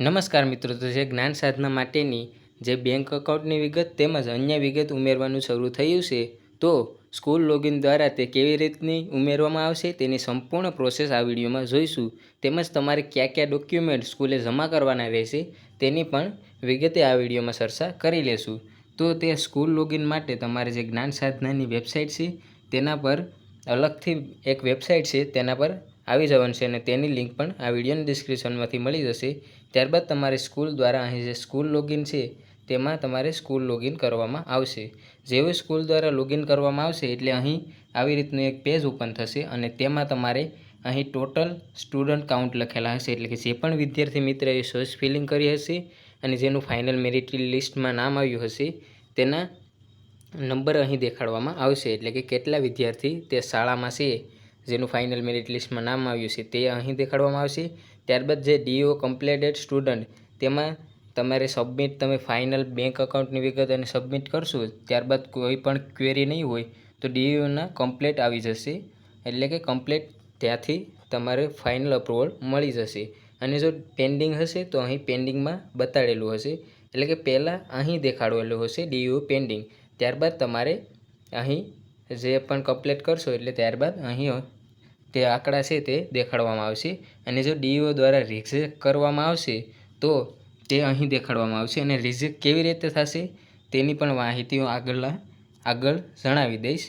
નમસ્કાર મિત્રો, તો જે જ્ઞાન સાધના માટેની જે બેંક એકાઉન્ટની વિગત તેમજ અન્ય વિગત ઉમેરવાનું શરૂ થયું છે, તો સ્કૂલ લોગિન દ્વારા તે કેવી રીતની ઉમેરવામાં આવશે તેની સંપૂર્ણ પ્રોસેસ આ વિડીયોમાં જોઈશું. તેમજ તમારે કયા કયા ડોક્યુમેન્ટ સ્કૂલે જમા કરવાના રહેશે તેની પણ વિગતે આ વિડીયોમાં ચર્ચા કરી લેશું. તો તે સ્કૂલ લોગિન માટે તમારે જે જ્ઞાન સાધનાની વેબસાઇટ છે, તેના પર અલગથી એક વેબસાઇટ છે, તેના પર આવી જવાનું છે અને તેની લિંક પણ આ વિડીયોની ડિસ્ક્રિપ્શનમાંથી મળી જશે. ત્યારબાદ તમારે સ્કૂલ દ્વારા અહીં જે સ્કૂલ લોગિન છે, તેમાં તમારે સ્કૂલ લોગિન કરવામાં આવશે. જેવું સ્કૂલ દ્વારા લોગિન કરવામાં આવશે, એટલે અહીં આવી રીતનું એક પેજ ઓપન થશે અને તેમાં તમારે અહીં ટોટલ સ્ટુડન્ટ કાઉન્ટ લખેલા હશે. એટલે કે જે પણ વિદ્યાર્થી મિત્રએ સર્ચ ફિલિંગ કરી હશે અને જેનું ફાઇનલ મેરિટ લિસ્ટમાં નામ આવ્યું હશે, તેના નંબર અહીં દેખાડવામાં આવશે. એટલે કે કેટલા વિદ્યાર્થી તે શાળામાં છે, જેનું ફાઇનલ મેરિટ લિસ્ટમાં નામ આવ્યું છે, તે અહીં દેખાડવામાં આવશે. ત્યારબાદ જે ડીઓ કમ્પ્લેટેડ સ્ટુડન્ટ તેમાં તમારે સબમિટ તમે ફાઇનલ બેંક અકાઉન્ટની વિગત અને સબમિટ કરશો, ત્યારબાદ કોઈ પણ ક્વેરી નહીં હોય, તો ડીયુના કમ્પ્લેટ આવી જશે. એટલે કે કમ્પ્લેટ ત્યાંથી તમારે ફાઇનલ અપ્રુવલ મળી જશે. અને જો પેન્ડિંગ હશે, તો અહીં પેન્ડિંગમાં બતાડેલું હશે. એટલે કે પહેલાં અહીં દેખાડેલું હશે ડીયુ પેન્ડિંગ ત્યારબાદ તમારે અહીં જે પણ કમ્પ્લેટ કરશો, એટલે ત્યારબાદ અહીં તે આંકડા છે તે દેખાડવામાં આવશે અને જો ડીઓ દ્વારા રિજેક્ટ કરવામાં આવશે, તો તે અહીં દેખાડવામાં આવશે અને રિજેક્ટ કેવી રીતે થશે તેની પણ માહિતીઓ આગળના, આગળ જણાવી દઈશ.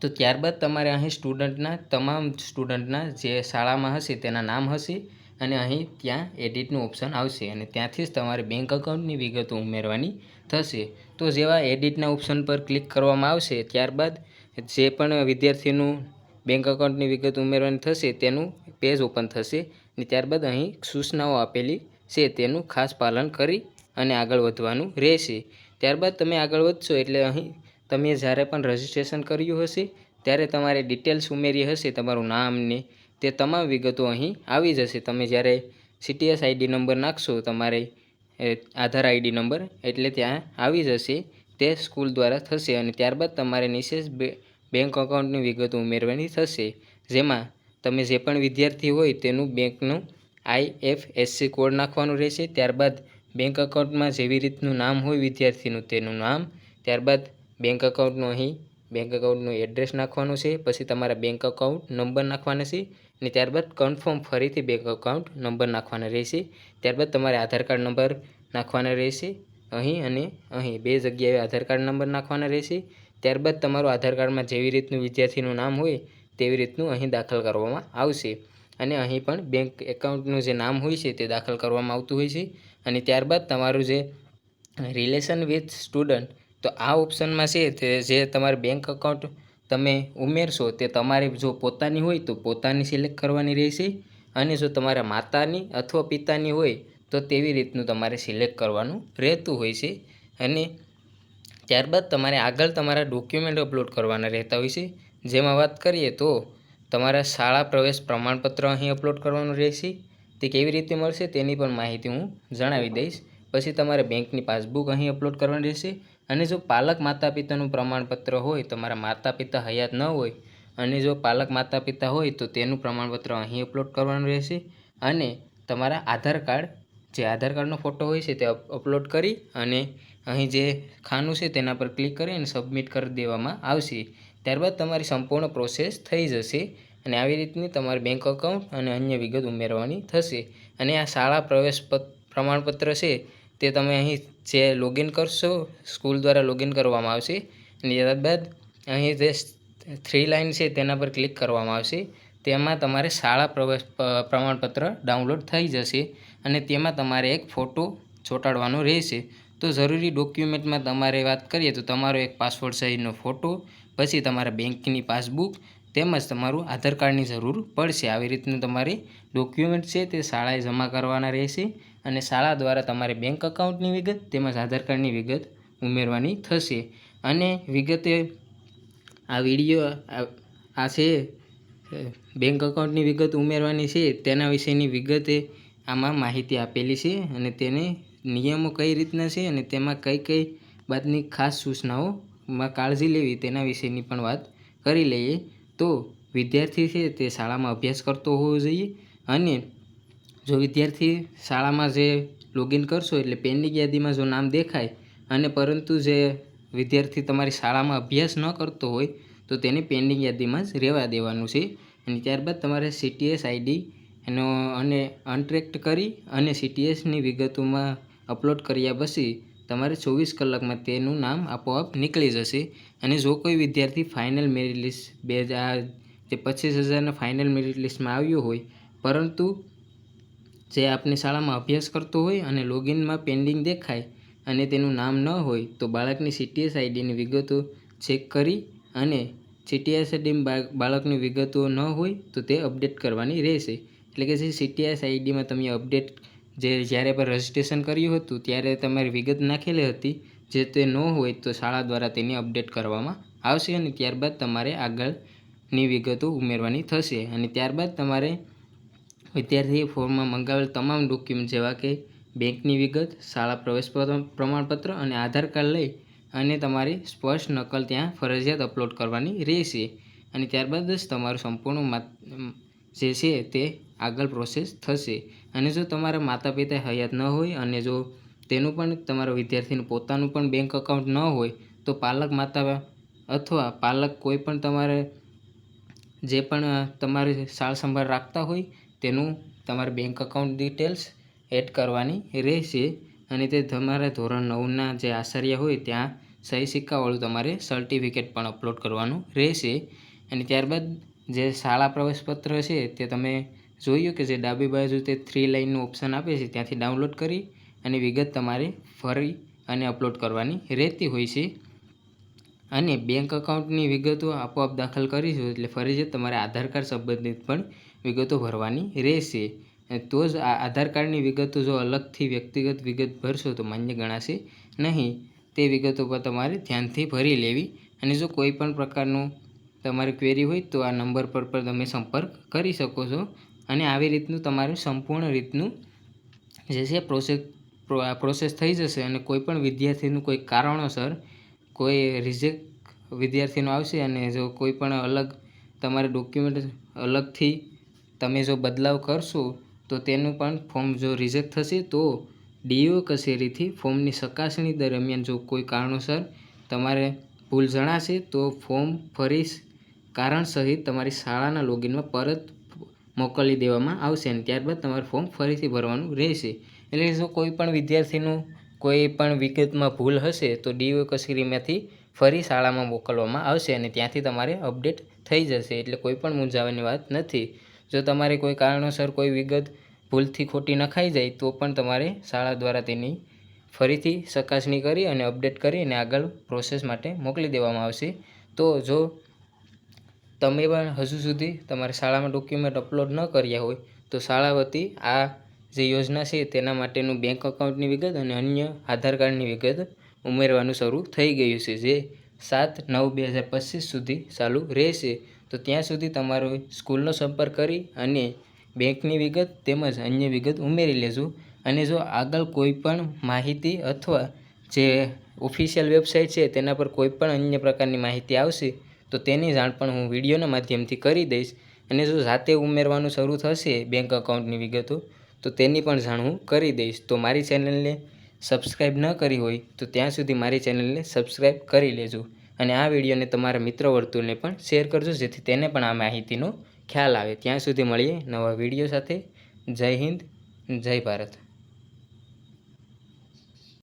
તો ત્યારબાદ તમારે અહીં સ્ટુડન્ટના, તમામ સ્ટુડન્ટના જે શાળામાં હશે તેના નામ હશે અને અહીં ત્યાં એડિટનું ઓપ્શન આવશે અને ત્યાંથી જ તમારે બેંક અકાઉન્ટની વિગતો ઉમેરવાની થશે. તો જેવા એડિટના ઓપ્શન પર ક્લિક કરવામાં આવશે, ત્યારબાદ જે પણ વિદ્યાર્થીનું બેંક અકાઉન્ટની વિગત ઉમેરવાની થશે, તેનું પેજ ઓપન થશે અને ત્યારબાદ અહીં સૂચનાઓ આપેલી છે, તેનું ખાસ પાલન કરી અને આગળ વધવાનું રહેશે. ત્યારબાદ તમે આગળ વધશો એટલે અહીં તમે જ્યારે પણ રજિસ્ટ્રેશન કર્યું હશે, ત્યારે તમારે ડિટેલ્સ ઉમેરી હશે, તમારું નામ ને તે તમામ વિગતો અહીં આવી જશે. તમે જ્યારે સીટીએસ આઈડી નંબર નાખશો, તમારે આધાર આઈડી નંબર એટલે ત્યાં આવી જશે, તે સ્કૂલ દ્વારા થશે અને ત્યારબાદ તમારે નિશેષ બેંક અકાઉન્ટની વિગતો ઉમેરવાની થશે. જેમાં તમે જે પણ વિદ્યાર્થી હોય તેનું બેંકનું આઈએફએસસી કોડ નાખવાનું રહેશે. ત્યારબાદ બેંક અકાઉન્ટમાં જેવી રીતનું નામ હોય વિદ્યાર્થીનું તેનું નામ. ત્યારબાદ બેંક અકાઉન્ટનું અહીં બેંક અકાઉન્ટનું એડ્રેસ નાખવાનું છે. પછી તમારા બેંક અકાઉન્ટ નંબર નાખવાના છે. અને ત્યારબાદ કન્ફર્મ ફરીથી બેંક અકાઉન્ટ નંબર નાખવાના રહેશે. ત્યારબાદ તમારે આધાર કાર્ડ નંબર નાખવાના રહેશે. અહીં અને અહીં બે જગ્યાએ આધાર કાર્ડ નંબર નાખવાના રહેશે. ત્યારબાદ તમારું આધાર કાર્ડમાં જેવી રીતનું વિદ્યાર્થીનું નામ હોય, તેવી રીતનું અહીં દાખલ કરવામાં આવશે. અને અહીં પણ બેંક એકાઉન્ટનું જે નામ હોય છે, તે દાખલ કરવામાં આવતું હોય છે. અને ત્યારબાદ તમારું જે રિલેશન વિથ સ્ટુડન્ટ, તો આ ઓપ્શનમાં છે, તે જે તમારે બેંક એકાઉન્ટ તમે ઉમેરશો, તે તમારે જો પોતાની હોય, તો પોતાની સિલેક્ટ કરવાની રહેશે. અને જો તમારા માતાની અથવા પિતાની હોય, તો તેવી રીતનું તમારે સિલેક્ટ કરવાનું રહેતું હોય છે. અને ત્યારબાદ તમારે આગળ તમારા ડોક્યુમેન્ટ અપલોડ કરવાના રહેતા હોય છે. જેમાં વાત કરીએ તો તમારા શાળા પ્રવેશ પ્રમાણપત્ર અહીં અપલોડ કરવાનું રહેશે. તે કેવી રીતે મળશે તેની પણ માહિતી હું જણાવી દઈશ. પછી તમારે બેંકની પાસબુક અહીં અપલોડ કરવાની રહેશે. અને જો પાલક માતા પિતાનું પ્રમાણપત્ર હોય, તમારા માતા પિતા હયાત ન હોય, અને જો પાલક માતા પિતા હોય, તો તેનું પ્રમાણપત્ર અહીં અપલોડ કરવાનું રહેશે. અને તમારા આધાર કાર્ડ, જે આધાર કાર્ડનો ફોટો હોય છે તે અપલોડ કરી અને અહીં જે ખાનું છે તેના પર ક્લિક કરી અને સબમિટ કરી દેવામાં આવશે. ત્યારબાદ તમારી સંપૂર્ણ પ્રોસેસ થઈ જશે અને આવી રીતની તમારે બેંક અકાઉન્ટ અને અન્ય વિગત ઉમેરવાની થશે. અને આ શાળા પ્રવેશ પ્રમાણપત્ર છે તે તમે અહીં જે લોગિન કરશો, સ્કૂલ દ્વારા લોગિન કરવામાં આવશે. અને ત્યારબાદ અહીં જે થ્રી લાઇન છે તેના પર ક્લિક કરવામાં આવશે. તેમાં તમારે શાળા પ્રવેશ પ્રમાણપત્ર ડાઉનલોડ થઈ જશે અને તેમાં તમારે એક ફોટો ચોંટાડવાનો રહેશે. તો જરૂરી ડોક્યુમેન્ટમાં તમારે વાત કરીએ તો તમારો એક પાસપોર્ટ સાઇઝનો ફોટો પછી તમારા બેંકની પાસબુક તેમજ તમારું આધાર કાર્ડની જરૂર પડશે. આવી રીતનું તમારે ડોક્યુમેન્ટ છે તે શાળાએ જમા કરવાના રહેશે અને શાળા દ્વારા તમારે બેંક અકાઉન્ટની વિગત તેમજ આધાર કાર્ડની વિગત ઉમેરવાની થશે. અને વિગતે આ વીડિયો આ છે બેંક અકાઉન્ટની વિગત ઉમેરવાની છે, તેના વિશેની વિગતે આમાં માહિતી આપેલી છે અને તેને નિયમો કઈ રીતના છે અને તેમાં કઈ કઈ બાતની ખાસ સૂચનાઓમાં કાળજી લેવી, તેના વિશેની પણ વાત કરી લઈએ. તો વિદ્યાર્થી છે તે શાળામાં અભ્યાસ કરતો હોવો જોઈએ અને જો વિદ્યાર્થી શાળામાં જે લોગિન કરશો એટલે પેન્ડિંગ યાદીમાં જો નામ દેખાય અને પરંતુ જે વિદ્યાર્થી તમારી શાળામાં અભ્યાસ ન કરતો હોય તો તેને પેન્ડિંગ યાદીમાં જ રહેવા દેવાનું છે અને ત્યારબાદ તમારે સીટીએસ આઈડી એનો અને અનટ્રેક્ટ કરી અને સીટીએસની વિગતોમાં અપલોડ કર્યા પછી તમારે ચોવીસ કલાકમાં તેનું નામ આપોઆપ નીકળી જશે. અને જો કોઈ વિદ્યાર્થી ફાઇનલ મેરિટ લિસ્ટ બે હજાર જે પચીસ હજારના ફાઇનલ મેરિટ લિસ્ટમાં આવ્યો હોય, પરંતુ જે આપની શાળામાં અભ્યાસ કરતો હોય અને લોગિનમાં પેન્ડિંગ દેખાય અને તેનું નામ ન હોય, તો બાળકની સીટીએસ આઈડીની વિગતો ચેક કરી અને સીટીએસ આઈડી બાળકની વિગતો ન હોય, તો તે અપડેટ કરવાની રહેશે. એટલે કે જે સીટીએસ આઈડીમાં તમે અપડેટ જે જ્યારે પણ રજિસ્ટ્રેશન કર્યું હતું, ત્યારે તમારી વિગત નાખેલી હતી. જે તે ન હોય તો શાળા દ્વારા તેને અપડેટ કરવામાં આવશે અને ત્યારબાદ તમારે આગળની વિગતો ઉમેરવાની થશે. અને ત્યારબાદ તમારે વિદ્યાર્થીએ ફોર્મમાં મંગાવેલ તમામ ડોક્યુમેન્ટ, જેવા કે બેંકની વિગત, શાળા પ્રવેશ પ્રમાણપત્ર અને આધાર કાર્ડ લઈ અને તમારી સ્પષ્ટ નકલ ત્યાં ફરજિયાત અપલોડ કરવાની રહેશે. અને ત્યારબાદ જ તમારું સંપૂર્ણ જે છે તે આગળ પ્રોસેસ થશે. અને જો તમારા માતા પિતા હયાત ન હોય અને જો તેનું પણ તમારા વિદ્યાર્થીનું પોતાનું પણ બેંક અકાઉન્ટ ન હોય, તો પાલક માતા અથવા પાલક કોઈ પણ તમારે જે પણ તમારે સાર સંભાળ રાખતા હોય, તેનું તમારે બેંક અકાઉન્ટ ડિટેલ્સ એડ કરવાની રહેશે. અને તે તમારા ધોરણ નવના જે આચાર્ય હોય, ત્યાં સહી સિક્કાવાળું તમારે સર્ટિફિકેટ પણ અપલોડ કરવાનું રહેશે. અને ત્યારબાદ જે શાળા પ્રવેશપત્ર છે, તે તમે જોયું કે જે ડાબી બાજુ તે થ્રી લાઇનનું ઓપ્શન આપે છે, ત્યાંથી ડાઉનલોડ કરી અને વિગત તમારે ફરી અને અપલોડ કરવાની રહેતી હોય છે. અને બેંક અકાઉન્ટની વિગતો આપોઆપ દાખલ કરીશું, એટલે ફરજિયાત તમારે આધાર કાર્ડ સંબંધિત પણ વિગતો ભરવાની રહેશે. તો જ આ આધાર કાર્ડની વિગતો જો અલગથી વ્યક્તિગત વિગત ભરશો તો માન્ય ગણાશે નહીં. તે વિગતો પર તમારે ધ્યાનથી ભરી લેવી. અને જો કોઈ પણ પ્રકારનું તમારી ક્વેરી હોય તો આ નંબર પર પણ તમે સંપર્ક કરી શકો છો. અને આવી રીતનું તમારું સંપૂર્ણ રીતનું જે છે પ્રોસેસ પ્રોસેસ થઈ જશે અને કોઈ પણ વિદ્યાર્થીનું કોઈ કારણોસર કોઈ રિજેક્ટ વિદ્યાર્થીનું આવશે અને જો કોઈ પણ અલગ તમારે ડોક્યુમેન્ટ અલગથી તમે જો બદલાવ કરશો, તો તેનું પણ ફોર્મ જો રિજેક્ટ થશે, તો ડીઓ કચેરીથી ફોર્મની ચકાસણી દરમિયાન જો કોઈ કારણોસર તમારે ભૂલ જણાશે, તો ફોર્મ ફરી કારણ સહિત તમારી શાળાના લોગિનમાં પરત મોકલી દેવામાં આવશે અને ત્યારબાદ તમારે ફોર્મ ફરીથી ભરવાનું રહેશે. એટલે જો કોઈ પણ વિદ્યાર્થીનું કોઈ પણ વિગતમાં ભૂલ હશે, તો ડીઓ કચેરીમાંથી ફરી શાળામાં મોકલવામાં આવશે અને ત્યાંથી તમારે અપડેટ થઈ જશે. એટલે કોઈ પણ મૂંઝાવાની વાત નથી. જો તમારે કોઈ કારણોસર કોઈ વિગત ભૂલથી ખોટી નખાઈ જાય, તો પણ તમારે શાળા દ્વારા તેની ફરીથી ચકાસણી કરી અને અપડેટ કરી અને આગળ પ્રોસેસ માટે મોકલી દેવામાં આવશે. તો જો તમે પણ હજુ સુધી તમારી શાળામાં ડોક્યુમેન્ટ અપલોડ ન કર્યા હોય, તો શાળા વતી આ જે યોજના છે, તેના માટેનું બેંક અકાઉન્ટની વિગત અને અન્ય આધાર કાર્ડની વિગત ઉમેરવાનું શરૂ થઈ ગયું છે. જે સાત નવ બે હજાર પચીસ સુધી ચાલુ રહેશે. તો ત્યાં સુધી તમારો સ્કૂલનો સંપર્ક કરી અને બેંકની વિગત તેમજ અન્ય વિગત ઉમેરી લેજો. અને જો આગળ કોઈ પણ માહિતી અથવા જે ઓફિશિયલ વેબસાઇટ છે, તેના પર કોઈ પણ અન્ય પ્રકારની માહિતી આવશે તો તેની જાણ પણ હું વિડીયોના માધ્યમથી કરી દઈશ. અને જો જાતે ઉમેરવાનું શરૂ થશે બેંક અકાઉન્ટની વિગતો, તો તેની પણ જાણ હું કરી દઈશ. તો મારી ચેનલને સબસ્ક્રાઈબ ન કરી હોય, તો ત્યાં સુધી મારી ચેનલને સબસ્ક્રાઈબ કરી લેજો. અને આ વિડીયોને તમારા મિત્ર વર્તુળને પણ શેર કરજો, જેથી તેને પણ આ માહિતીનો ખ્યાલ આવે. ત્યાં સુધી મળીએ નવા વીડિયો સાથે. જય હિન્દ, જય ભારત.